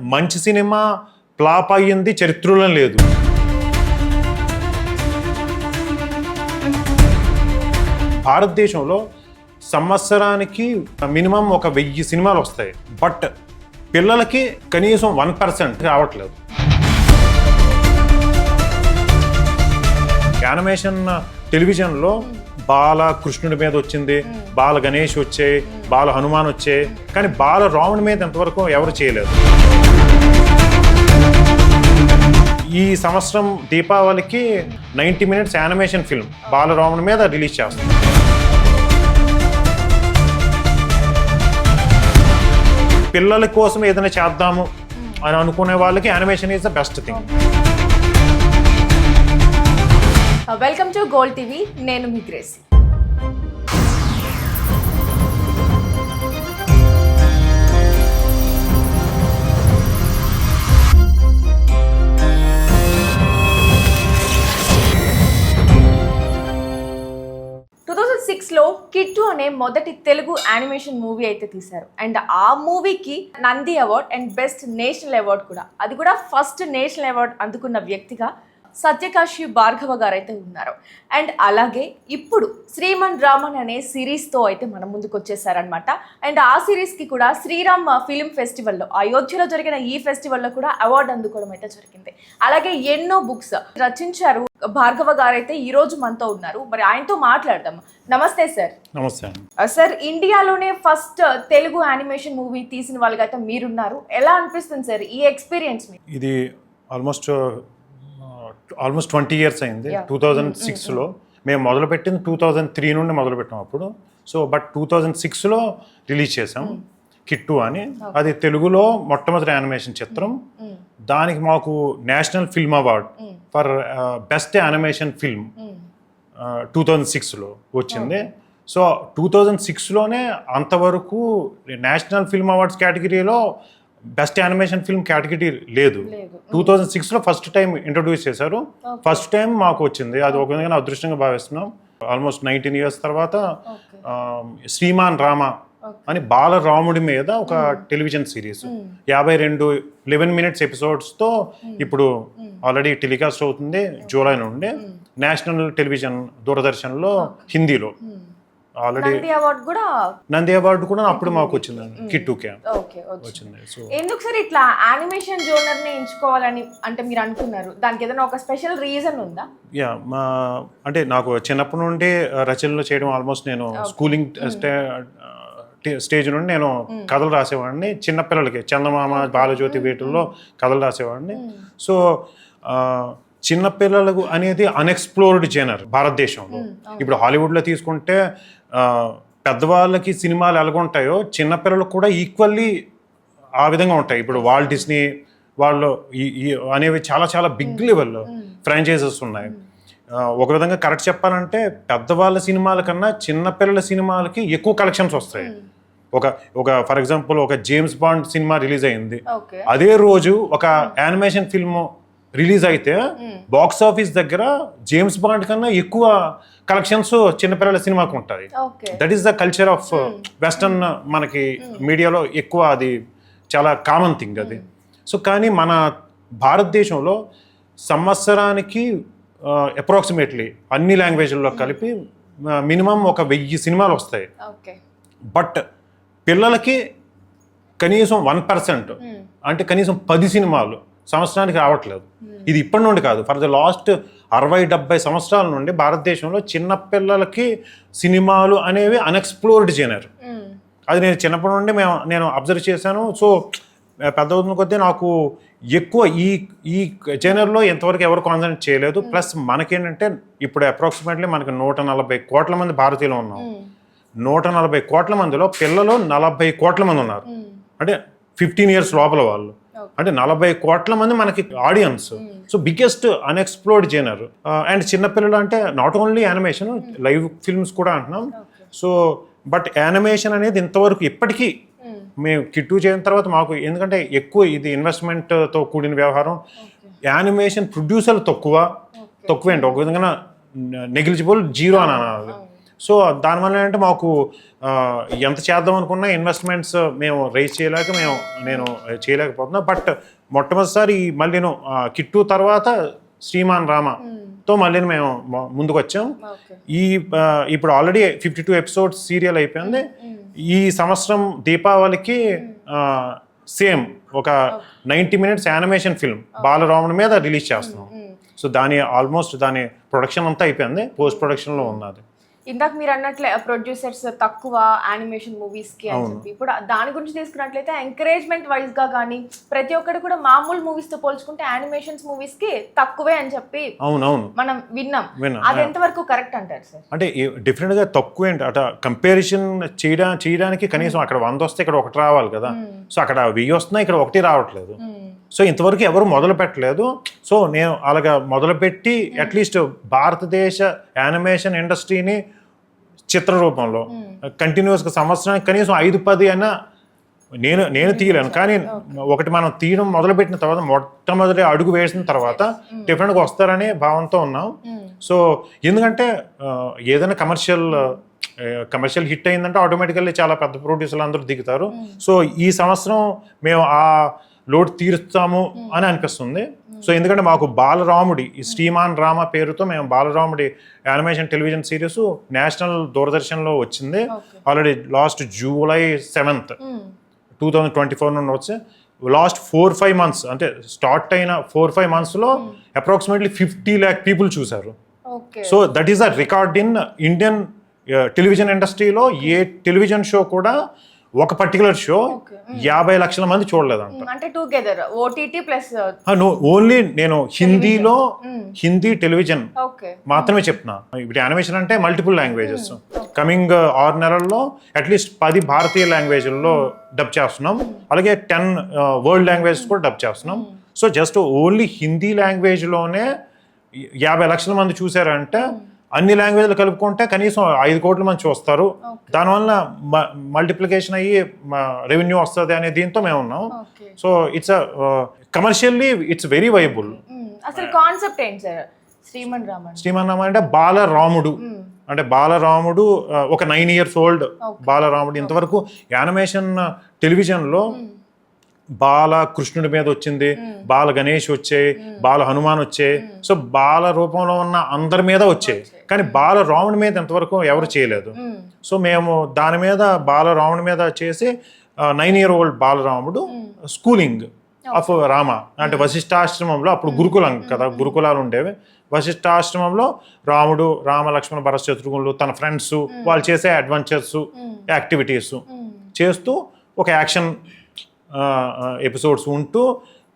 మంచి cinema flop అయ్యింది చరిత్రలో లేదు. భారతదేశంలో సంవత్సరానికి మినిమం ఒక వెయ్యి సినిమాలు వస్తాయి. బట్ పిల్లలకి కనీసం వన్ పర్సెంట్ రావట్లేదు. యానిమేషన్ టెలివిజన్లో బాల కృష్ణుడి మీద వచ్చింది బాల గణేష్ వచ్చే బాల హనుమాన్ వచ్చే కానీ బాల రావణ్ మీద ఎంతవరకు ఎవరు చేయలేదు. ఈ సంవత్సరం దీపావళికి ninety minutes animation film Balaravan మీద రిలీజ్ చేస్తాం. పిల్లల కోసం ఏదైనా చేద్దాము అని అనుకునే వాళ్ళకి animation is the best thing. Welcome to Gold TV నేను మీ గ్రేసి టూ సిక్స్లో కిట్టు అనే మొదటి తెలుగు యానిమేషన్ మూవీ అయితే తీశారు. అండ్ ఆ మూవీకి Nandi award and best national award కూడా. అది కూడా ఫస్ట్ నేషనల్ అవార్డ్ అందుకున్న వ్యక్తిగా సత్యకాశి భార్గవ గారు అయితే ఉన్నారు. అండ్ అలాగే ఇప్పుడు శ్రీమన్ రామన్ అనే సిరీస్తో అయితే మన ముందుకు వచ్చేసారనమాట అండ్ ఆ సిరీస్కి కూడా శ్రీరామ్ ఫిలిం ఫెస్టివల్లో అయోధ్యలో జరిగిన ఈ ఫెస్టివల్లో కూడా అవార్డు అందుకోవడం అయితే జరిగింది. అలాగే ఎన్నో బుక్స్ రచించారు భార్గవ గారు అయితే ఈ రోజు మనతో ఉన్నారు. మరి ఆయనతో మాట్లాడదాం. నమస్తే సార్. నమస్తే సార్ ఇండియాలోనే ఫస్ట్ తెలుగు యానిమేషన్ మూవీ తీసిన వాళ్ళగా అయితే మీరున్నారు. ఎలా అనిపిస్తుంది సార్ ఈ ఎక్స్పీరియన్స్ ఇది ఆల్మోస్ట్ ఆల్మోస్ట్ ట్వంటీ ఇయర్స్ అయింది. టూ థౌజండ్ సిక్స్లో మేము మొదలుపెట్టింది టూ థౌజండ్ త్రీ నుండి మొదలుపెట్టాం అప్పుడు. సో బట్ టూ థౌజండ్ సిక్స్లో రిలీజ్ చేసాం కిట్టు అని. అది తెలుగులో మొట్టమొదటి యానిమేషన్ చిత్రం. దానికి మాకు national film award for best animation film two thousand సిక్స్లో వచ్చింది. సో టూ థౌజండ్ సిక్స్లోనే అంతవరకు నేషనల్ ఫిల్మ్ అవార్డ్స్ కేటగిరీలో బెస్ట్ యానిమేషన్ ఫిల్మ్ కేటగిరీ లేదు. టూ థౌజండ్ సిక్స్లో ఫస్ట్ టైం ఇంట్రొడ్యూస్ చేశారు. ఫస్ట్ టైం మాకు వచ్చింది. అది ఒక విధంగా అదృష్టంగా భావిస్తున్నాం. ఆల్మోస్ట్ నైన్టీన్ ఇయర్స్ తర్వాత శ్రీమాన్ రామ అని బాలరాముడి మీద ఒక టెలివిజన్ సిరీస్ యాభై రెండు లెవెన్ మినిట్స్ ఎపిసోడ్స్తో ఇప్పుడు ఆల్రెడీ టెలికాస్ట్ అవుతుంది. జూలై నుండి నేషనల్ టెలివిజన్ దూరదర్శన్లో హిందీలో. ఆల్రెడీ నంది అవార్డు కూడా నంది అవార్డు కూడా అప్పుడు మాకు వచ్చింది కిట్టు ఓకే వచ్చింది. సో ఎందుకు సార్ ఇట్లా యానిమేషన్ జోనర్ని ఎంచుకోవాలని అంటే మీరు అనుకున్నారు దానికి ఏదైనా ఒక స్పెషల్ రీజన్ ఉందా? యా మా అంటే నాకు చిన్నప్పటి నుండి రచనలు చేయడం ఆల్మోస్ట్ నేను స్కూలింగ్ స్టేజ్ నుండి నేను కథలు రాసేవాడిని. చిన్నపిల్లలకి చందమామ బాలజ్యోతి వీటిల్లో కథలు రాసేవాడిని. సో ఆ, చిన్నపిల్లలకు అనేది అన్ఎక్స్ప్లోర్డ్ జనర్ భారతదేశంలో. ఇప్పుడు హాలీవుడ్లో తీసుకుంటే పెద్దవాళ్ళకి సినిమాలు ఎలాగుంటాయో చిన్నపిల్లలకు కూడా ఈక్వల్లీ ఆ విధంగా ఉంటాయి. ఇప్పుడు వాల్ డిస్నీ వాళ్ళు అనేవి చాలా చాలా బిగ్ లెవెల్లో ఫ్రాంచైజెస్ ఉన్నాయి. ఒక విధంగా కరెక్ట్ చెప్పాలంటే పెద్దవాళ్ళ సినిమాల కన్నా చిన్నపిల్లల సినిమాలకి ఎక్కువ కలెక్షన్స్ వస్తాయి. ఒక ఒక ఫర్ ఎగ్జాంపుల్ ఒక జేమ్స్ బాండ్ సినిమా రిలీజ్ అయింది. అదే రోజు ఒక యానిమేషన్ ఫిల్మ్ రిలీజ్ అయితే బాక్స్ ఆఫీస్ దగ్గర జేమ్స్ బాండ్ కన్నా ఎక్కువ కలెక్షన్స్ చిన్నపిల్లల సినిమాకు ఉంటాయి. Okay. That is the culture of western uh, మనకి మీడియాలో ఎక్కువ అది చాలా కామన్ థింగ్ అది. సో కానీ మన భారతదేశంలో సంవత్సరానికి అప్రాక్సిమేట్లీ అన్ని లాంగ్వేజ్ల్లో కలిపి మినిమం ఒక వెయ్యి సినిమాలు వస్తాయి. బట్ పిల్లలకి కనీసం వన్ పర్సెంట్ అంటే కనీసం పది సినిమాలు సంవత్సరానికి రావట్లేదు. ఇది ఇప్పటి నుండి కాదు. ఫర్ ద లాస్ట్ అరవై డెబ్బై సంవత్సరాల నుండి భారతదేశంలో చిన్న పిల్లలకి సినిమాలు అనేవి అన్ఎక్స్ప్లోర్డ్ జనర్. అది నేను చిన్నప్పటి నుండి మేము నేను అబ్జర్వ్ చేశాను. సో పెద్ద అవుతున్న కొద్దీ నాకు ఎక్కువ ఈ ఈ జనర్లో ఎంతవరకు ఎవరు కాన్సన్ట్రేట్ చేయలేదు. ప్లస్ మనకేంటంటే ఇప్పుడు అప్రాక్సిమేట్లీ మనకి నూట నలభై కోట్ల మంది భారతీయులు ఉన్నాం. నూట నలభై కోట్ల మందిలో పిల్లలు నలభై కోట్ల మంది ఉన్నారు. అంటే ఫిఫ్టీన్ ఇయర్స్ లోపల వాళ్ళు. అంటే నలభై కోట్ల మంది మనకి audience. So biggest unexplored genre and చిన్నపిల్లలు అంటే not only animation live films కూడా అంటున్నాం. సో బట్ యానిమేషన్ అనేది ఇంతవరకు ఇప్పటికీ మేము కిట్టు చేయని తర్వాత మాకు ఎందుకంటే ఎక్కువ ఇది ఇన్వెస్ట్మెంట్తో కూడిన వ్యవహారం. యానిమేషన్ ప్రొడ్యూసర్లు తక్కువ. తక్కువే అండి ఒక విధంగా నెగ్లిజిబుల్ జీరో అని అనాలి సో దానివల్ల ఏంటంటే మాకు ఎంత చేద్దాం అనుకున్నా ఇన్వెస్ట్మెంట్స్ మేము రైజ్ చేయలేక మేము నేను చేయలేకపోతున్నా. బట్ మొట్టమొదటిసారి మళ్ళీ నేను కిట్టు తర్వాత శ్రీమాన్ రామతో మళ్ళీ మేము ముందుకు వచ్చాం ఈ ఇప్పుడు already fifty two episodes serial అయిపోయింది ఈ సంవత్సరం దీపావళికి సేమ్ ఒక నైంటీ మినిట్స్ యానిమేషన్ ఫిల్మ్ బాలరాముడి మీద రిలీజ్ చేస్తున్నాం. సో దాని ఆల్మోస్ట్ దాని ప్రొడక్షన్ అంతా అయిపోయింది. పోస్ట్ ప్రొడక్షన్లో ఉన్నది. ఇందాక మీరు అన్నట్లే ప్రొడ్యూసర్స్ తక్కువ యానిమేషన్ మూవీస్కి అని చెప్పి. ఇప్పుడు దాని గురించి తీసుకున్నట్లయితే ఎంకరేజ్మెంట్ వైజ్గా కానీ ప్రతి ఒక్కటి కూడా మామూలు మూవీస్తో పోల్చుకుంటే యానిమేషన్స్ మూవీస్కి తక్కువే అని చెప్పి అవునవును. మనం విన్నాం. అది ఎంతవరకు కరెక్ట్ అంటారు సార్ అంటే డెఫినెట్గా తక్కువ ఏంటి? అట కంపారిజన్ చేయడా చేయడానికి కనీసం అక్కడ వంద వస్తే ఇక్కడ ఒకటి రావాలి కదా. సో అక్కడ వెయ్యి వస్తున్నా ఇక్కడ ఒకటి రావట్లేదు. సో ఇంతవరకు ఎవరు మొదలు పెట్టలేదు. సో నేను అలాగా మొదలుపెట్టి అట్లీస్ట్ భారతదేశ యానిమేషన్ ఇండస్ట్రీని చిత్ర రూపంలో. కంటిన్యూస్గా సంవత్సరానికి కనీసం ఐదు పది అయినా నేను నేను తీయలేను. కానీ ఒకటి మనం తీయడం మొదలుపెట్టిన తర్వాత మొట్టమొదటి అడుగు వేసిన తర్వాత డెఫినెట్గా వస్తారనే భావంతో ఉన్నాం. సో ఎందుకంటే ఏదైనా కమర్షియల్ కమర్షియల్ హిట్ అయిందంటే ఆటోమేటికల్లీ చాలా పెద్ద ప్రొడ్యూసర్లు అందరూ దిగుతారు. సో ఈ సంవత్సరం మేము ఆ లోడ్ తీరుస్తాము అని అనిపిస్తుంది. సో ఎందుకంటే మాకు బాలరాముడి ఈ శ్రీమాన్ రామ పేరుతో మేము బాలరాముడి యానిమేషన్ టెలివిజన్ సిరీస్ నేషనల్ దూరదర్శన్లో వచ్చింది. Already last July seventh two thousand twenty four నుండి వచ్చి లాస్ట్ ఫోర్ ఫైవ్ మంత్స్ అంటే స్టార్ట్ అయిన ఫోర్ ఫైవ్ మంత్స్లో అప్రాక్సిమేట్లీ ఫిఫ్టీ ల్యాక్ పీపుల్ చూశారు. So that is a record in Indian television ఇండస్ట్రీలో ఏ టెలివిజన్ షో కూడా ఒక పర్టికులర్ షో యాభై లక్షల మంది చూడలేదంట. అంటే టుగెదర్ ఓటీటీ ప్లస్ ఓన్లీ నేను హిందీలో హిందీ టెలివిజన్ మాత్రమే చెప్తున్నా. ఇప్పుడు యానిమేషన్ అంటే మల్టిపుల్ లాంగ్వేజెస్ కమింగ్ ఆరు నెలల్లో అట్లీస్ట్ పది భారతీయ లాంగ్వేజ్ల్లో డబ్ చేస్తున్నాం. అలాగే టెన్ వరల్డ్ లాంగ్వేజెస్ కూడా డబ్ చేస్తున్నాం. సో జస్ట్ ఓన్లీ హిందీ లాంగ్వేజ్లోనే యాభై లక్షల మంది చూసారంటే అన్ని లాంగ్వేజ్లు కలుపుకుంటే కనీసం ఐదు కోట్ల మంది చూస్తారు. దానివల్ల మల్టిప్లికేషన్ అయ్యి రెవెన్యూ వస్తుంది అనే దీంతో మేము ఉన్నాం. So it's commercially it's very viable అసలు కాన్సెప్ట్ ఏంటి సార్? శ్రీమన్ రామన్. శ్రీమన్నామ అంటే బాలరాముడు. అంటే బాలరాముడు ఆ, ఒక నైన్ ఇయర్స్ ఓల్డ్ బాలరాముడు. ఇంతవరకు యానిమేషన్ టెలివిజన్లో బాల కృష్ణుడి మీద వచ్చింది బాల గణేష్ వచ్చాయి బాల హనుమాన్ వచ్చాయి. సో బాల రూపంలో ఉన్న అందరి మీద వచ్చాయి. కానీ బాల రాముడి మీద ఇంతవరకు ఎవరు చేయలేదు. సో మేము దాని మీద బాల రాముడి మీద చేసి నైన్ ఇయర్ ఓల్డ్ బాలరాముడు స్కూలింగ్ ఆఫ్ రామ అంటే వశిష్ఠాశ్రమంలో అప్పుడు గురుకులం కదా గురుకులాలు ఉండేవి. వశిష్ఠాశ్రమంలో రాముడు రామ లక్ష్మణ భరత్ శత్రుఘ్నులు తన ఫ్రెండ్స్ వాళ్ళు చేసే అడ్వెంచర్స్ యాక్టివిటీస్ చేస్తూ ఒక యాక్షన్ ఎపిసోడ్స్ ఉంటూ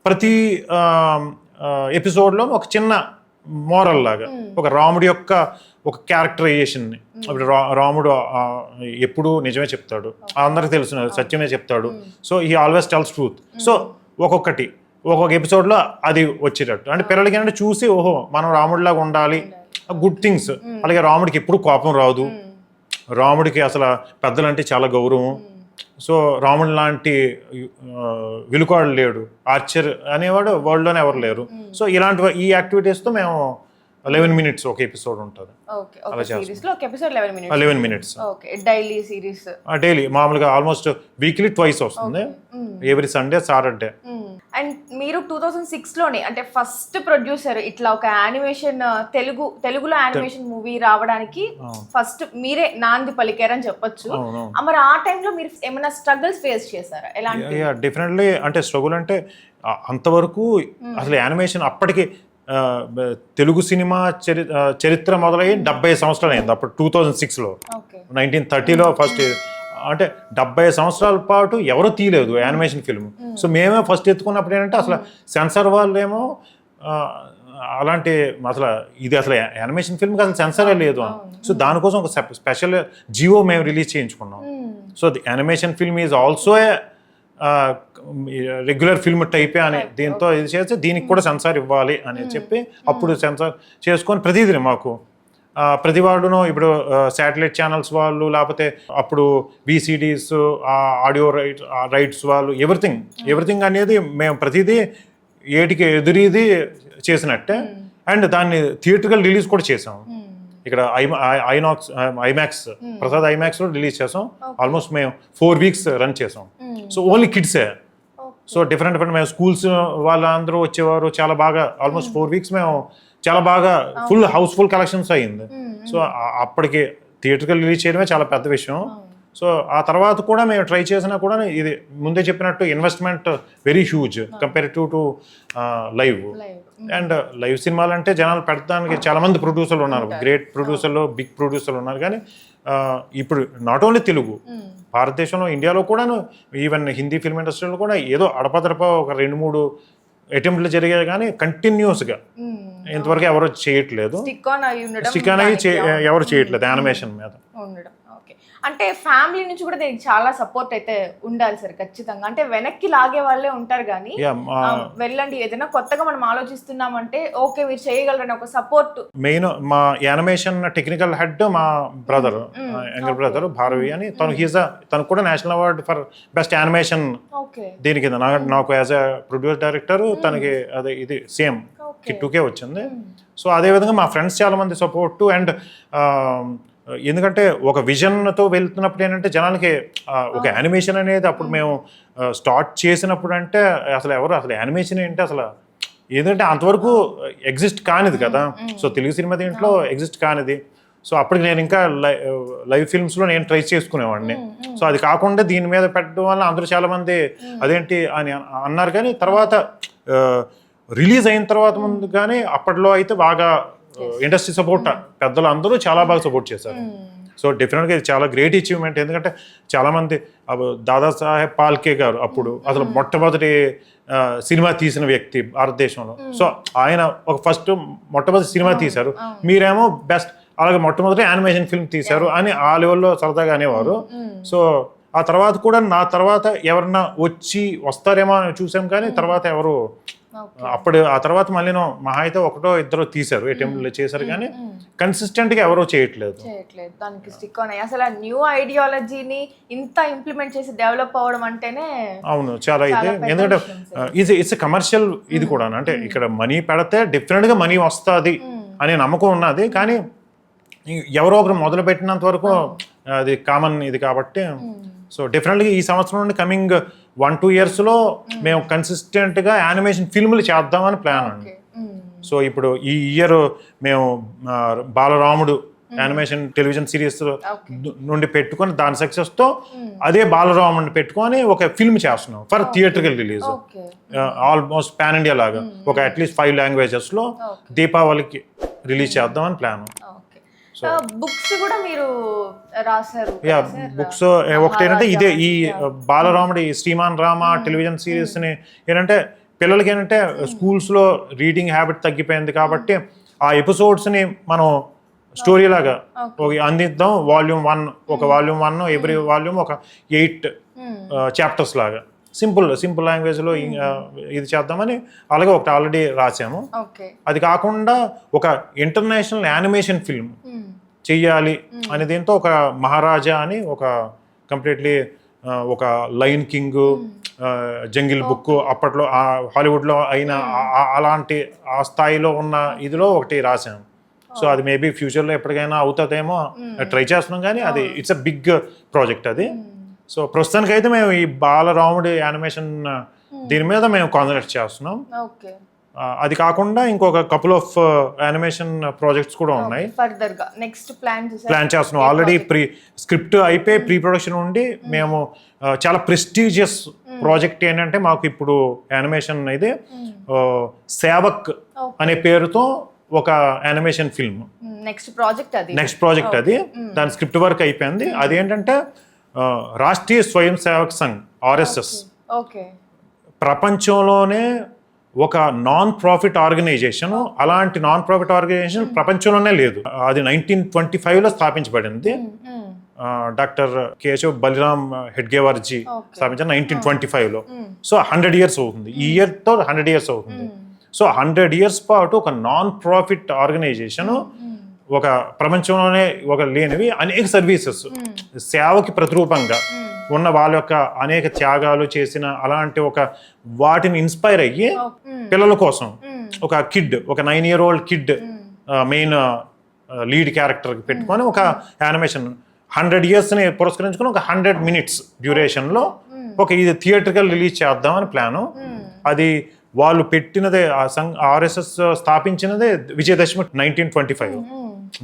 ప్రతి ఎపిసోడ్లో ఒక చిన్న మోరల్ లాగా. ఒక రాముడి యొక్క ఒక క్యారెక్టరైజేషన్ని ఇప్పుడు రా రాముడు ఎప్పుడు నిజమే చెప్తాడు. అందరికి తెలుసు సత్యమే చెప్తాడు. సో ఈ ఆల్వేస్ టెల్స్ ట్రూత్ సో ఒక్కొక్కటి ఒక్కొక్క ఎపిసోడ్లో అది వచ్చేటట్టు అంటే పిల్లలకి ఏంటంటే చూసి ఓహో మనం రాముడిలాగా ఉండాలి. గుడ్ థింగ్స్ అలాగే రాముడికి ఎప్పుడు కోపం రాదు. రాముడికి అసలు పెద్దలంటే చాలా గౌరవం. సో రాముడు లాంటి విలుకాడు లేడు. ఆర్చర్ అనేవాడు వరల్డ్లోనే ఎవరు లేరు. సో ఇలాంటి ఈ యాక్టివిటీస్తో మేము లెవెన్ మినిట్స్ ఒక ఎపిసోడ్ ఉంటుంది. Eleven minutes daily series daily మామూలుగా ఆల్మోస్ట్ వీక్లీ ట్వైస్ వస్తుంది. ఎవ్రీ సండే సాటర్డే అండ్ మీరు టూ థౌజండ్ సిక్స్లోనే అంటే ఫస్ట్ ప్రొడ్యూసర్ ఇట్లా ఒక యానిమేషన్ తెలుగు తెలుగులో యానిమేషన్ మూవీ రావడానికి ఫస్ట్ మీరే నాంది పలికారని చెప్పొచ్చు. మరి ఆ టైంలో మీరు ఏమైనా స్ట్రగుల్స్ ఫేస్ చేశారా? ఎలాంటి డెఫినెట్లీ అంటే స్ట్రగుల్ అంటే అంతవరకు అసలు యానిమేషన్ అప్పటికి తెలుగు సినిమా చరి చరిత్ర మొదలై డెబ్బై సంవత్సరాలు అయింది. అప్పుడు టూ థౌజండ్ సిక్స్లో. నైన్టీన్ థర్టీలో ఫస్ట్ అంటే డెబ్బై సంవత్సరాల పాటు ఎవరూ తీయలేదు యానిమేషన్ ఫిల్మ్. సో మేమే ఫస్ట్ ఎత్తుకున్నప్పుడు ఏంటంటే అసలు సెన్సార్ వాళ్ళేమో అలాంటి అసలు ఇది అసలు యానిమేషన్ ఫిల్మ్కి అసలు సెన్సరే లేదు సో దానికోసం ఒక స్పెషల్ జియో మేము release చేయించుకున్నాం. So the animation film is also regular film టైపే అని దీంతో ఇది చేస్తే దీనికి కూడా సెన్సార్ ఇవ్వాలి అని చెప్పి అప్పుడు సెన్సార్ చేసుకొని ప్రతిదీ మాకు ప్రతి వాడును ఇప్పుడు శాటిలైట్ ఛానల్స్ వాళ్ళు లేకపోతే అప్పుడు విసిడీస్ ఆడియో రైట్ రైట్స్ వాళ్ళు ఎవ్రీథింగ్ ఎవ్రీథింగ్ అనేది మేము ప్రతిదీ ఏటికి ఎదురీది చేసినట్టే. అండ్ దాన్ని థియేటర్కల్ రిలీజ్ కూడా చేసాము ఇక్కడ ఐనాక్స్ ఐమాక్స్ ప్రసాద్ ఐమాక్స్లో రిలీజ్ చేసాం. ఆల్మోస్ట్ మేము ఫోర్ వీక్స్ రన్ చేసాం. సో ఓన్లీ కిడ్సే సో డిఫరెంట్ డిఫరెంట్ మేము స్కూల్స్ వాళ్ళందరూ వచ్చేవారు చాలా బాగా ఆల్మోస్ట్ ఫోర్ వీక్స్ మేము చాలా బాగా ఫుల్ హౌస్ఫుల్ కలెక్షన్స్ అయ్యింది. సో అప్పటికి థియేటర్కి రిలీజ్ చేయడమే చాలా పెద్ద విషయం. సో ఆ తర్వాత కూడా మేము ట్రై చేసినా కూడా ఇది ముందే చెప్పినట్టు investment very huge compare to to live. And live సినిమాలు అంటే జనాలు పెట్టడానికి చాలా మంది ప్రొడ్యూసర్లు ఉన్నారు. గ్రేట్ ప్రొడ్యూసర్లు బిగ్ ప్రొడ్యూసర్లు ఉన్నారు. కానీ ఇప్పుడు నాట్ ఓన్లీ తెలుగు భారతదేశంలో ఇండియాలో కూడాను ఈవెన్ హిందీ ఫిల్మ్ ఇండస్ట్రీలో కూడా ఏదో అడపదడప ఒక రెండు మూడు అటెంప్ట్లు జరిగాయి కానీ కంటిన్యూస్గా. ఇంతవరకు ఎవరు చేయట్లేదు. స్టిక్ ఆన్ అయి ఉండడం స్టిక్ అనేది చే- దానికి ఎవరు చేయట్లేదు యానిమేషన్ మీద. ఉండడం. ఓకే అంటే ఫ్యామిలీ నుంచి కూడా దీనికి చాలా సపోర్ట్ అయితే ఉండాలి సార్ ఖచ్చితంగా. అంటే వెనక్కి లాగే వాళ్ళే ఉంటారు కానీ వెళ్ళండి. ఏదైనా కొత్తగా మనం ఆలోచిస్తున్నామంటే ఓకే మీరు చేయగలరని ఒక సపోర్ట్. మెయిన్ మా యానిమేషన్ టెక్నికల్ హెడ్ మా బ్రదర్ యంగర్ బ్రదర్ భారవి అని తను హీజ్ తను కూడా national award for best animation దీని కింద. నాకు యాజ్ అ ప్రొడ్యూసర్ డైరెక్టర్ తనకి అదే ఇది సేమ్. కిట్టుకే వచ్చింది. సో అదేవిధంగా మా ఫ్రెండ్స్ చాలా మంది సపోర్ట్ అండ్ ఎందుకంటే ఒక విజన్తో వెళ్తున్నప్పుడు ఏంటంటే జనాలకి ఒక యానిమేషన్ అనేది అప్పుడు మేము స్టార్ట్ చేసినప్పుడు అంటే అసలు ఎవరు అసలు యానిమేషన్ ఏంటి అసలు? ఏంటంటే అంతవరకు ఎగ్జిస్ట్ కానిది కదా. సో తెలుగు సినిమా దీంట్లో ఎగ్జిస్ట్ కానిది. సో అప్పటికి నేను ఇంకా లైవ్ ఫిల్మ్స్లో నేను ట్రై చేసుకునేవాడిని. సో అది కాకుండా దీని మీద పెట్టడం వల్ల అందరూ చాలా మంది అదేంటి అని అన్నారు. కానీ తర్వాత రిలీజ్ అయిన తర్వాత ముందు కానీ అప్పట్లో అయితే బాగా ఇండస్ట్రీ సపోర్ట్ పెద్దలు అందరూ చాలా బాగా సపోర్ట్ చేశారు. సో డెఫినెట్గా ఇది చాలా గ్రేట్ అచీవ్మెంట్ ఎందుకంటే చాలామంది దాదాసాహెబ్ పాల్కే గారు అప్పుడు అసలు మొట్టమొదటి ఆ, సినిమా తీసిన వ్యక్తి భారతదేశంలో. సో ఆయన ఒక ఫస్ట్ మొట్టమొదటి సినిమా తీశారు. మీరేమో బెస్ట్ అలాగే మొట్టమొదటి యానిమేషన్ ఫిల్మ్ తీశారు అని ఆ లెవెల్లో సరదాగా అనేవారు. సో ఆ తర్వాత కూడా నా తర్వాత ఎవరన్నా వచ్చి వస్తారేమో అని చూసాం కానీ తర్వాత ఎవరు అప్పుడు ఆ తర్వాత మళ్ళీ మహా అయితే ఒకటో ఇద్దరు తీశారు అటెంప్ట్లు చేశారు కానీ కన్సిస్టెంట్గా ఎవరో చేయట్లేదు. చేయట్లేదు. దానికి స్టిక్ అసలు ఆ న్యూ ఐడియాలజీని ఇంత ఇంప్లిమెంట్ చేసి డెవలప్ అవ్వడం అంటేనే అవును చాలా ఇది. ఎందుకంటే ఇది ఇట్స్ కమర్షియల్ ఇది కూడా అంటే ఇక్కడ మనీ పెడితే డెఫినెట్గా మనీ వస్తుంది అనే నమ్మకం ఉన్నది. కానీ ఎవరో ఒకరు మొదలు పెట్టినంత వరకు అది కామన్ ఇది కాబట్టి సో డెఫినెట్గా ఈ సంవత్సరం నుండి కమింగ్ వన్ టూ ఇయర్స్లో మేము కన్సిస్టెంట్గా యానిమేషన్ ఫిల్ములు చేద్దామని ప్లాన్ అండి. సో ఇప్పుడు ఈ ఇయర్ మేము బాలరాముడు యానిమేషన్ టెలివిజన్ సిరీస్ నుండి పెట్టుకొని దాని సక్సెస్తో అదే బాలరాముడిని పెట్టుకొని ఒక ఫిల్మ్ చేస్తున్నాం for theatrical release almost pan India లాగా. ఒక అట్లీస్ట్ ఫైవ్ లాంగ్వేజెస్లో దీపావళికి రిలీజ్ చేద్దామని ప్లాన్ బుక్స్ కూడా మీరు రాశారు. యా? బుక్స్ ఒకటి ఏంటంటే ఇదే ఈ బాలరాముడి శ్రీమాన్ రామ టెలివిజన్ సిరీస్ని ఏంటంటే పిల్లలకి ఏంటంటే స్కూల్స్లో రీడింగ్ హ్యాబిట్ తగ్గిపోయింది కాబట్టి ఆ ఎపిసోడ్స్ని మనం స్టోరీ లాగా అందిద్దాం. వాల్యూమ్ వన్ ఒక వాల్యూమ్ వన్ ఎవ్రీ వాల్యూమ్ ఒక ఎయిట్. చాప్టర్స్ లాగా. సింపుల్ సింపుల్ లాంగ్వేజ్లో ఇది చేద్దామని అలాగే ఒకటి ఆల్రెడీ రాసాము అది కాకుండా ఒక ఇంటర్నేషనల్ యానిమేషన్ ఫిల్మ్ మ్మ్. చెయ్యాలి అనే దీంతో ఒక మహారాజా అని ఒక కంప్లీట్లీ ఒక లైన్ కింగ్ జంగిల్ బుక్ అప్పట్లో ఆ హాలీవుడ్లో అయిన అలాంటి ఆ స్థాయిలో ఉన్న ఇదిలో ఒకటి రాశాను సో అది మేబీ ఫ్యూచర్లో ఎప్పటికైనా అవుతుందేమో ట్రై చేస్తున్నాం కానీ అది ఇట్స్ అ బిగ్ ప్రాజెక్ట్ అది. సో ప్రస్తుతానికి అయితే మేము ఈ బాలరాముడి యానిమేషన్ దీని మీద మేము కాన్సన్ట్రేట్ చేస్తున్నాం. ఓకే. అది కాకుండా ఇంకొక కపుల్ ఆఫ్ యానిమేషన్ ప్రాజెక్ట్స్ కూడా ఉన్నాయి. ఫర్దర్గా నెక్స్ట్ ప్లాన్ ప్లాన్ చేస్తున్నాం. ఆల్రెడీ ప్రీ స్క్రిప్ట్ అయిపోయి ప్రీ ప్రొడక్షన్ ఉండి మేము ఆ, చాలా ప్రెస్టీజియస్ ప్రాజెక్ట్ ఏంటంటే మాకు ఇప్పుడు యానిమేషన్ ఇది ఆ, సేవక్ అనే పేరుతో ఒక యానిమేషన్ ఫిల్మ్ నెక్స్ట్ ప్రాజెక్ట్ అది. నెక్స్ట్ ప్రాజెక్ట్ అది. దాని స్క్రిప్ట్ వర్క్ అయిపోయింది. అదేంటంటే రాష్ట్రీయ స్వయం సేవక్ సంఘ్ ఆర్ఎస్ఎస్. ఓకే ప్రపంచంలోనే ఒక నాన్ ప్రాఫిట్ ఆర్గనైజేషన్ అలాంటి నాన్ ప్రాఫిట్ ఆర్గనైజేషన్ ప్రపంచంలోనే లేదు. అది నైన్టీన్ ట్వంటీ ఫైవ్లో స్థాపించబడింది. డాక్టర్ కేశవ్ బలిరామ్ హెడ్గేవర్జీ. స్థాపించారు నైన్టీన్ ట్వంటీ ఫైవ్లో. సో హండ్రెడ్ ఇయర్స్ అవుతుంది. ఈ ఇయర్తో హండ్రెడ్ ఇయర్స్ అవుతుంది. సో హండ్రెడ్ ఇయర్స్ పాటు ఒక నాన్ ప్రాఫిట్ ఆర్గనైజేషన్ ఒక ప్రపంచంలోనే ఒక లేనివి అనేక సర్వీసెస్ సేవకి ప్రతిరూపంగా ఉన్న వాళ్ళ యొక్క అనేక త్యాగాలు చేసిన అలాంటి ఒక వాటిని ఇన్స్పైర్ అయ్యి పిల్లల కోసం ఒక కిడ్ ఒక nine year old kid main lead క్యారెక్టర్కి పెట్టుకొని ఒక యానిమేషన్ హండ్రెడ్ ఇయర్స్ని పురస్కరించుకొని ఒక హండ్రెడ్ మినిట్స్ డ్యూరేషన్లో ఒక ఇది థియేటర్కల్ రిలీజ్ చేద్దామని ప్లాను అది వాళ్ళు పెట్టినదే ఆర్ఎస్ఎస్ స్థాపించినదే విజయదశమి నైన్టీన్ ట్వంటీ ఫైవ్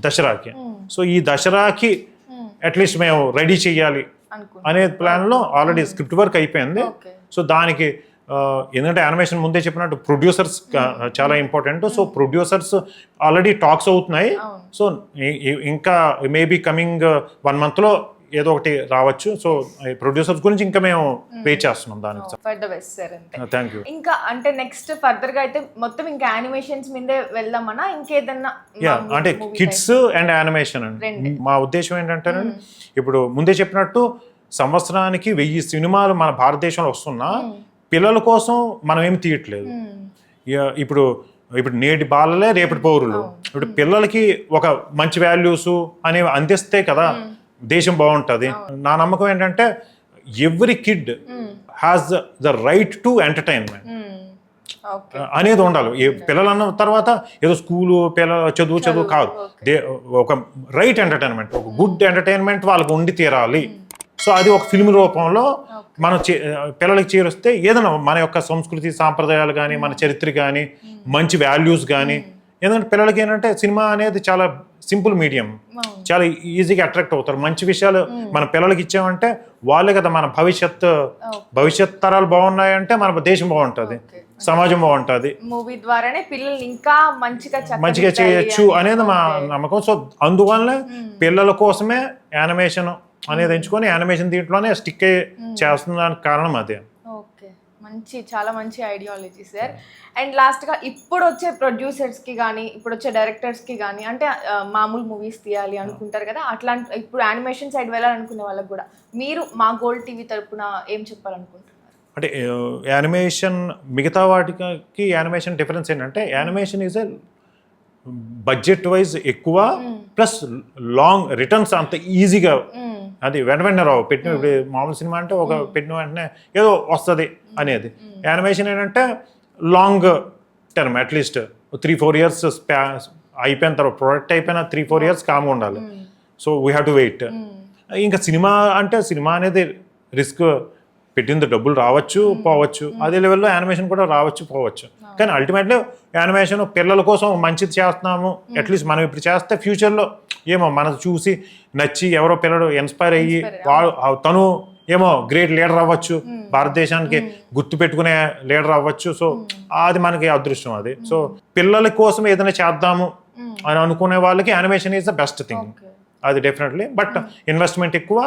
దసరాకి. సో ఈ దసరాకి అట్లీస్ట్ మేము రెడీ చేయాలి అనే ప్లాన్లో ఆల్రెడీ స్క్రిప్ట్ వర్క్ అయిపోయింది. సో దానికి ఎందుకంటే యానిమేషన్ ముందే చెప్పినట్టు ప్రొడ్యూసర్స్ చాలా important so producers already talks అవుతున్నాయి. సో ఇంకా మేబీ కమింగ్ వన్ మంత్లో ఏదో ఒకటి రావచ్చు. సో ప్రొడ్యూసర్స్ గురించి ఇంకా మేము వెయిట్ చేస్తున్నాం దానికి for the best sir thank you ఇంకా అంటే నెక్స్ట్ ఫర్దర్గా అయితే మొత్తం ఇంకా యానిమేషన్స్ మీదే వెళ్దామనా? ఇంకేదన్నా అంటే కిడ్స్ అండ్ యానిమేషన్ అండి. మా ఉద్దేశం ఏంటంటేనండి ఇప్పుడు ముందే చెప్పినట్టు సంవత్సరానికి వెయ్యి సినిమాలు మన భారతదేశంలో వస్తున్నా పిల్లల కోసం మనం ఏమి తీయట్లేదు. ఇప్పుడు ఇప్పుడు నేటి బాలలే రేపటి పౌరులు. ఇప్పుడు పిల్లలకి ఒక మంచి వాల్యూస్ అనేవి అందిస్తే కదా దేశం బాగుంటుంది. నా నమ్మకం ఏంటంటే every kid has the right to entertainment అనేది ఉండాలి. పిల్లలు అన్న తర్వాత ఏదో స్కూలు పిల్లల చదువు చదువు కాదు. ఒక రైట్ ఎంటర్టైన్మెంట్ ఒక గుడ్ ఎంటర్టైన్మెంట్ వాళ్ళకి ఉండి తీరాలి. సో అది ఒక ఫిల్మ్ రూపంలో మనం చే- పిల్లలకి చేరుస్తే ఏదైనా మన యొక్క సంస్కృతి సాంప్రదాయాలు కానీ మన చరిత్ర కానీ మంచి వాల్యూస్ కానీ ఎందుకంటే పిల్లలకి ఏంటంటే సినిమా అనేది చాలా సింపుల్ మీడియం. చాలా ఈజీగా అట్రాక్ట్ అవుతారు. మంచి విషయాలు మన పిల్లలకి ఇచ్చామంటే వాళ్ళే కదా మన భవిష్యత్ భవిష్యత్ తరాలు బాగున్నాయంటే మన దేశం బాగుంటుంది. సమాజం బాగుంటుంది. మూవీ ద్వారానే పిల్లల్ని ఇంకా మంచిగా మంచిగా చేయొచ్చు అని. అనేది మా. నమ్మకం. సో అందువల్లనే పిల్లల కోసమే యానిమేషన్ అనేది ఎంచుకొని యానిమేషన్ దీంట్లోనే స్టిక్ చేస్తున్నదానికి కారణం అదే. మంచి చాలా మంచి ఐడియాలజీ సార్ అండ్ లాస్ట్గా ఇప్పుడు వచ్చే ప్రొడ్యూసర్స్కి కానీ ఇప్పుడు వచ్చే డైరెక్టర్స్కి కానీ అంటే మామూలు మూవీస్ తీయాలి అనుకుంటారు కదా అట్లాంటి ఇప్పుడు యానిమేషన్ సైడ్ వెళ్ళాలనుకునే వాళ్ళకి కూడా మీరు మా గోల్డ్ టీవీ తరపున ఏం చెప్పాలనుకుంటున్నారు? అంటే యానిమేషన్ మిగతా వాటికి యానిమేషన్ డిఫరెన్స్ ఏంటంటే animation is a budget wise ఎక్కువ ప్లస్ లాంగ్ రిటర్న్స్ అంత ఈజీగా. అది వెంట వెంటనే రావు. పెట్టిన ఇప్పుడు మామూలు సినిమా అంటే ఒక పెట్టిన వెంటనే ఏదో వస్తుంది అనేది. యానిమేషన్ ఏంటంటే long term at least three four years అయిపోయిన తర్వాత ప్రోడక్ట్ అయిపోయిన త్రీ ఫోర్ ఇయర్స్ కామ్గా ఉండాలి. So we have to wait ఇంకా సినిమా అంటే సినిమా అనేది రిస్క్ పెట్టింది డబ్బులు రావచ్చు పోవచ్చు. అదే లెవెల్లో యానిమేషన్ కూడా రావచ్చు పోవచ్చు. కానీ అల్టిమేట్లీ యానిమేషన్ పిల్లల కోసం మంచిది చేస్తున్నాము. అట్లీస్ట్ మనం ఇప్పుడు చేస్తే ఫ్యూచర్లో ఏమో మనకు చూసి నచ్చి ఎవరో పిల్లడు ఇన్స్పైర్ అయ్యి తను ఏమో గ్రేట్ లీడర్ అవ్వచ్చు. భారతదేశానికి గుర్తు పెట్టుకునే లీడర్ అవ్వచ్చు. సో అది మనకి అదృష్టం అది. సో పిల్లల కోసం ఏదైనా చేద్దాము అని అనుకునే వాళ్ళకి animation is the best thing అది డెఫినెట్లీ బట్ ఇన్వెస్ట్మెంట్ ఎక్కువ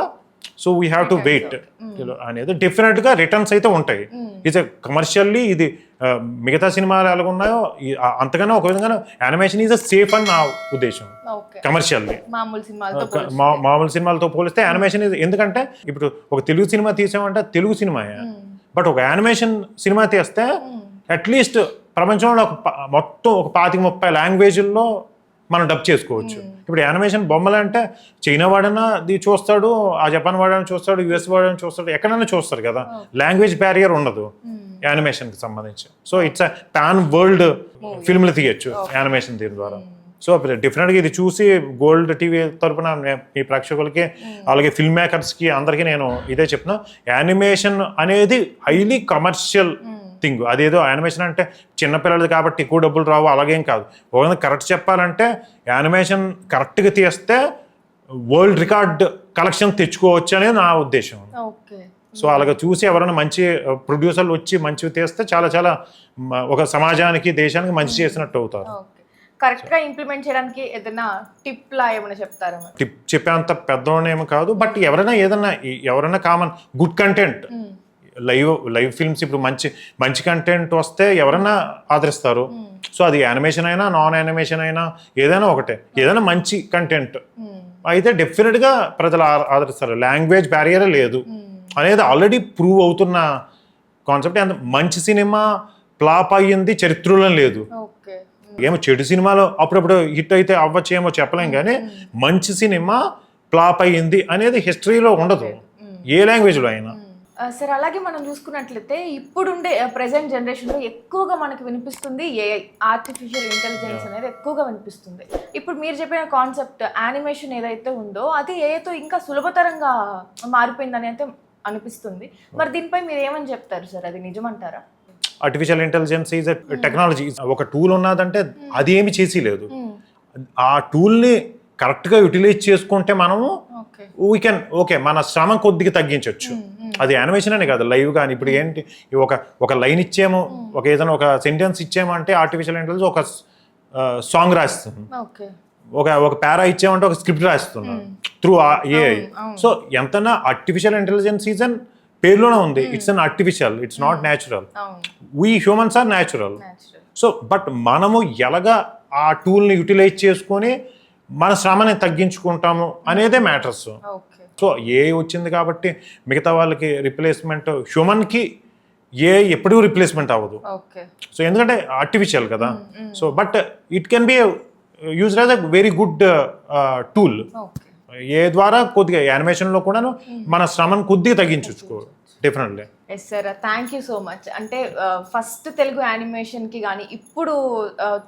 so we have to wait అనేది డెఫినెట్గా రిటర్న్స్ అయితే ఉంటాయి. ఇది కమర్షియల్లీ ఇది మిగతా సినిమాలు ఎలాగ ఉన్నాయో అంతకన్నా ఒక విధంగా యానిమేషన్ ఈజ్ సేఫ్ అని నా ఉద్దేశం. కమర్షియల్లీ మామూలు సినిమాలతో పోలిస్తే. యానిమేషన్ ఇది ఎందుకంటే ఇప్పుడు ఒక తెలుగు సినిమా తీసామంటే తెలుగు సినిమా బట్ ఒక యానిమేషన్ సినిమా తీస్తే అట్లీస్ట్ ప్రపంచంలో ఒక మొత్తం ఒక పాతిక ముప్పై లాంగ్వేజ్ల్లో మనం డబ్ చేసుకోవచ్చు. ఇప్పుడు యానిమేషన్ బొమ్మలు అంటే చైనా వాడైనా ఇది చూస్తాడు ఆ జపాన్ వాడని చూస్తాడు యుఎస్ వాడని చూస్తాడు ఎక్కడైనా చూస్తారు కదా. లాంగ్వేజ్ బ్యారియర్ ఉండదు యానిమేషన్కి సంబంధించి. సో ఇట్స్ పాన్ వరల్డ్ ఫిల్మ్లు తీయచ్చు యానిమేషన్ దీని ద్వారా. సో డెఫినెట్గా ఇది చూసి గోల్డ్ టీవీ తరపున నే- మీ ప్రేక్షకులకి అలాగే ఫిల్మ్ మేకర్స్కి అందరికీ నేను ఇదే చెప్తున్నా. యానిమేషన్ అనేది హైలీ కమర్షియల్ థింగ్ అదేదో యానిమేషన్ అంటే చిన్నపిల్లలది కాబట్టి ఎక్కువ డబ్బులు రావు అలాగేం కాదు. ఒక కరెక్ట్ చెప్పాలంటే యానిమేషన్ కరెక్ట్గా తీస్తే వరల్డ్ రికార్డ్ కలెక్షన్ తెచ్చుకోవచ్చు అనేది నా ఉద్దేశం. సో అలాగ చూసి ఎవరైనా మంచి ప్రొడ్యూసర్లు వచ్చి మంచివి తీస్తే చాలా చాలా ఒక సమాజానికి దేశానికి మంచి చేసినట్టు అవుతారు. ఓకే. కరెక్ట్గా ఇంప్లిమెంట్ చేయడానికి ఏదైనా టిప్ లా ఏమైనా చెప్తారా టిప్ చెప్పేంత పెద్దవాడేమో కాదు బట్ ఎవరైనా ఏదైనా ఎవరైనా common good content live live films ఇప్పుడు మంచి మంచి కంటెంట్ వస్తే ఎవరైనా ఆదరిస్తారు. సో అది యానిమేషన్ అయినా నాన్ యానిమేషన్ అయినా ఏదైనా ఒకటే. ఏదైనా మంచి కంటెంట్ అయితే డెఫినెట్గా ప్రజలు ఆదరిస్తారు. లాంగ్వేజ్ బ్యారియరే లేదు. అనేది ఆల్రెడీ ప్రూవ్ అవుతున్న కాన్సెప్ట్ అంత మంచి సినిమా ఫ్లాప్ అయ్యింది చరిత్రలో లేదు. ఏమో చెడు సినిమాలో అప్పుడప్పుడు హిట్ అయితే అవ్వచ్చేమో చెప్పలేం కానీ మంచి సినిమా ఫ్లాప్ అయ్యింది అనేది హిస్టరీలో ఉండదు. ఏ లాంగ్వేజ్లో అయినా. సార్ అలాగే మనం చూసుకున్నట్లయితే ఇప్పుడుండే ప్రజెంట్ జనరేషన్లో ఎక్కువగా మనకు వినిపిస్తుంది ఏఐ ఆర్టిఫిషియల్ ఇంటెలిజెన్స్ అనేది ఎక్కువగా వినిపిస్తుంది. ఇప్పుడు మీరు చెప్పిన కాన్సెప్ట్ యానిమేషన్ ఏదైతే ఉందో అది ఏఐతో ఇంకా సులభతరంగా మారిపోయిందని అయితే అనిపిస్తుంది. మరి దీనిపై మీరు ఏమని చెప్తారు సార్? అది నిజమంటారా? ఆర్టిఫిషియల్ ఇంటెలిజెన్స్ ఈజ్ టెక్నాలజీ ఒక టూల్ ఉన్నదంటే అది ఏమి చేసి లేదు ఆ టూల్ని కరెక్ట్గా యూటిలైజ్ చేసుకుంటే మనము వీ కెన్ ఓకే మన శ్రమ కొద్దిగా తగ్గించవచ్చు అది యానిమేషన్ అనే కాదు లైవ్ కానీ ఇప్పుడు ఏంటి ఒక ఒక లైన్ ఇచ్చాము ఒక ఏదైనా ఒక సెంటెన్స్ ఇచ్చాము అంటే ఆర్టిఫిషియల్ ఇంటెలిజెన్స్ ఒక సాంగ్ రాస్తుంది. ఒక ఒక పారా ఇచ్చామంటే ఒక స్క్రిప్ట్ రాస్తున్నాం త్రూ ఏఐ సో ఎంతనా ఆర్టిఫిషియల్ ఇంటెలిజెన్స్ సీజన్ పేరులోనే ఉంది. It's an artificial it's not natural we humans are natural so but మనము ఎలాగా ఆ టూల్ని యూటిలైజ్ చేసుకొని మన శ్రమని తగ్గించుకుంటాము అనేదే మ్యాటర్స్. సో ఏ వచ్చింది కాబట్టి మిగతా వాళ్ళకి రిప్లేస్మెంట్ హ్యూమన్కి ఏ ఎప్పుడూ రిప్లేస్మెంట్ అవ్వదు. సో ఎందుకంటే ఆర్టిఫిషియల్ కదా. So but it can be use as a very good tool. ఏ ద్వారా కొద్దిగా యానిమేషన్లో కూడాను మన శ్రమను కొద్దిగా తగ్గించుకో definitely. Yes sir thank you so much అంటే ఫస్ట్ తెలుగు యానిమేషన్కి కానీ ఇప్పుడు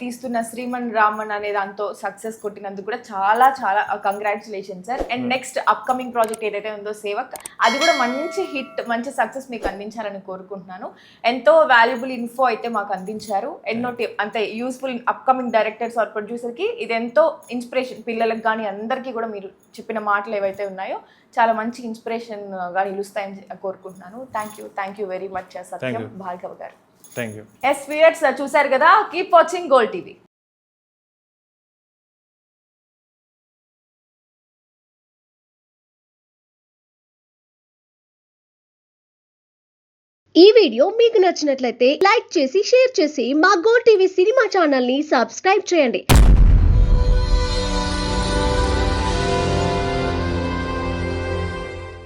తీస్తున్న శ్రీమన్ రామన్ అనే దాంతో సక్సెస్ కొట్టినందుకు కూడా చాలా చాలా congratulation sir and next upcoming project ఏదైతే ఉందో సేవక్ అది కూడా మంచి హిట్ మంచి సక్సెస్ మీకు అందించాలని కోరుకుంటున్నాను. ఎంతో వాల్యుబుల్ ఇన్ఫో అయితే మాకు అందించారు. ఎన్నో టి- అంటే యూస్ఫుల్ అప్కమింగ్ డైరెక్టర్స్ ఆర్ ప్రొడ్యూసర్కి ఇది ఎంతో ఇన్స్పిరేషన్ పిల్లలకు కానీ అందరికీ కూడా మీరు చెప్పిన మాటలు ఏవైతే ఉన్నాయో చాలా మంచి ఇన్స్పిరేషన్గా నిలుస్తాయని కోరుకుంటున్నాను. Thank you thank you very much Satyam. Bhargav garu. Thank you yes viewers చూసారు కదా కీప్ వాచింగ్ గోల్ టీవీ ఈ వీడియో మీకు నచ్చినట్లయితే లైక్ చేసి షేర్ చేసి మా గో టీవీ సినిమా ఛానల్ని సబ్స్క్రైబ్ చేయండి.